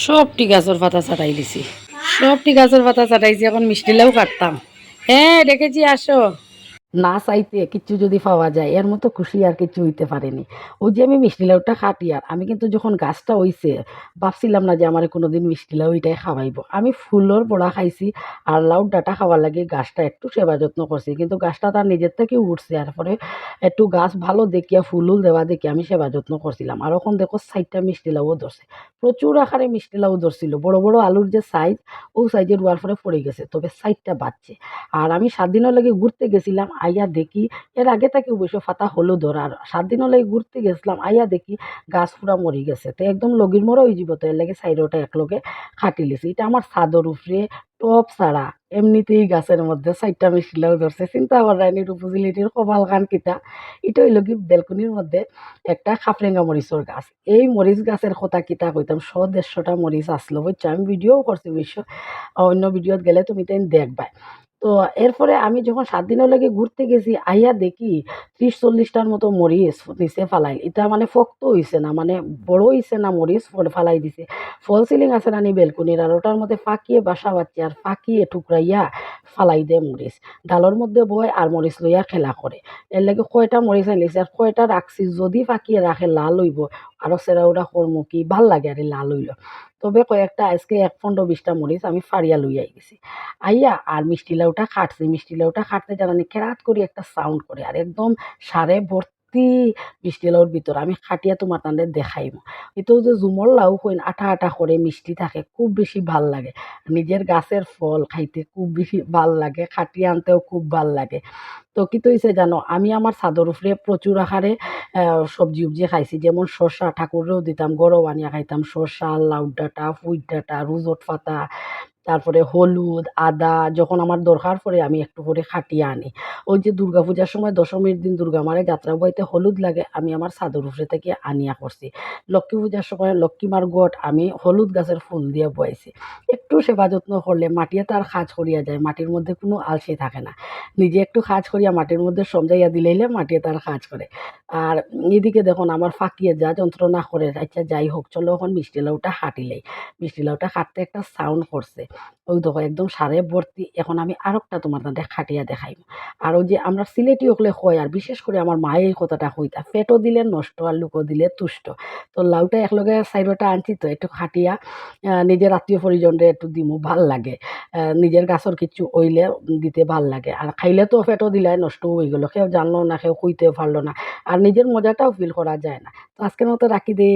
সবটি গাছের পাতা চাটাই দিছি। সবটি গাছের পাতা ছাটাইছি এখন মিষ্টিলাও কাটতাম। হ্যাঁ দেখেছি, আসো। না চাইতে কিচ্ছু যদি পাওয়া যায়, এর মতো খুশি আর কিছু হইতে পারেনি। ওই যে আমি মিষ্টি লাউটা খাটি আর আমি কিন্তু যখন গাছটা হইছে, ভাবছিলাম না যে আমার কোনোদিন মিষ্টি লাউ এটাই খাওয়াইব। আমি ফুলের বড়া খাইছি আর লাউ ডাটা খাওয়ার লাগে গাছটা একটু সেবা যত্ন করছি, কিন্তু গাছটা তার নিজের থেকে উঠছে। আর পরে একটু গাছ ভালো দেখিয়া ফুল উল দেওয়া দেখে আমি সেবা যত্ন করছিলাম। আর এখন দেখো সাইডটা মিষ্টি লাউও ধরছে। প্রচুর আকারে মিষ্টি লাউ ধরছিল। বড় বড় আলুর যে সাইজ ও সাইজের রোয়ার পরে পড়ে গেছে, তবে সাইডটা বাড়ছে। আর আমি সাত দিনের লাগে ঘুরতে গেছিলাম আইয়া দেখি, এর আগে তাকে অবশ্য ফাতা হলুদ আর সাত দিনের লাগে ঘুরতে গেছিলাম, আইয়া দেখি গাছ পুরা মরি গেছে। তো একদম লগির মরা হয়ে যাব তো এর লাগে সাইডটা একলগে খাটি লিছি। এটা আমার ছাদর উপরে, টপ ছাড়া, এমনিতেই গাছের মধ্যে সাইডটা মিশিলেও ধরছে, চিন্তা করানি রূপজিলিটির কপাল খান কিতা। এটা হইল কি বেলকনির মধ্যে একটা খাপরেঙ্গা মরিচর গাছ। এই মরিচ গাছের কথা কিতা কইতাম, শ দেড়শোটা মরিচ আসলো বুঝছ? আমি ভিডিও করছি, অবশ্য অন্য ভিডিওত গেলে তুমি তাই দেখবাই। তো এরপরে আমি যখন সাত দিনের লাগে ঘুরতে গেছি, আইয়া দেখি ত্রিশ চল্লিশটার মতো মরিচ নিচে ফালাই। এটা মানে ফক্ত হয়েছে না মানে বড় হয়েছে না, মরিচ ফালাই দিছে। ফল সিলিং আছে রানি বেলকুনির আর ওটার মধ্যে ফাঁকিয়ে বাসা বাচ্চা আর ফাঁকিয়ে টুকরাইয়া ফালাই দে মরিচ ডালের মধ্যে বয় আর মরিচ লইয়া খেলা করে এর লাগে কয়টা মরিচ আনিছে। আর কয়টা রাখছি যদি ফাঁকিয়ে রাখে লাল হইব আরও সেরা ওরা কর্ম কি ভালো লাগে আর লাল হইল তবে কয়েকটা আজকে এক পনেরো বিশটা মরিচ আমি ফাড়িয়া লইয়া গেছি। আইয়া আর মিষ্টি লাউটা খাটছি। মিষ্টি লাউটা খাটতে জানানি কেরাত করি একটা সাউন্ড করে আর একদম সারে ভর্তি মিষ্টি লাউর ভিতর আমি খাটিয়া তোমার তাদের দেখাইব এটাও যে জুমর লাউ হইন আঠা আঠা করে মিষ্টি থাকে, খুব বেশি ভালো লাগে। নিজের গাছের ফল খাইতে খুব বেশি ভালো লাগে, খাটিয়ে আনতেও খুব ভালো লাগে। তো কি হয়েছে জানো, আমি আমার ছাদর উপরে প্রচুর আকারে সবজি উবজি খাইছি। যেমন শসা ঠাকুরেও দিতাম গরম আনিয়া খাইতাম শসা লাউ ডাঁটা ফুট ডাঁটা রুজট পাতা তারপরে হলুদ, আদা যখন আমার দরকার পড়ে আমি একটু করে খাটিয়ে আনি। ওই যে দুর্গা পূজার সময় দশমীর দিন দুর্গা মারে যাত্রা বইতে হলুদ লাগে, আমি আমার ছাদর উপরে থেকে আনিয়া করছি। লক্ষ্মী পূজার সময় লক্ষ্মীমার গট আমি হলুদ গাছের ফুল দিয়ে বয়েছি একটু সেবা যত্ন করলে মাটিয়ে তার খাজ করিয়া যায়, মাটির মধ্যে কোনো আলসে থাকে না। নিজে একটু খাজ করিয়া মাটির মধ্যে সমজাইয়া দিলেইলে মাটিয়ে তার কাজ করে। আর এদিকে দেখুন আমার ফাঁকিয়ে যা যন্ত্রণা করে আচ্ছা যাই হোক, চলো এখন মিষ্টি লাউটা হাঁটিলেই মিষ্টি লাউটা হাঁটতে একটা সাউন্ড করছে। ওই দেখো একদম সারে ভর্তি। এখন আমি আর একটা তোমার তাদের খাটিয়া দেখাইব আর ওই যে আমরা সিলেটি হকলে হয়, আর বিশেষ করে আমার মায়ে এই কথাটা কইতা পেটও দিলে নষ্ট আর লুকো দিলে তুষ্ট। তো লাউটা একলগে সাইডটা আনছি তো, একটু খাটিয়া নিজের আত্মীয় পরিজনরে একটু দিমু, ভালো লাগে। নিজের গাছর কিছু ওইলে দিতে ভালো লাগে। আর খাইলে তো পেটও দিলাই নষ্ট হয়ে গেলো কেউ জানলো না কেউ কইতেও পারল না। আর নিজের মজাটাও ফিল করা যায় না। তো আজকের মতো রাখি দেই।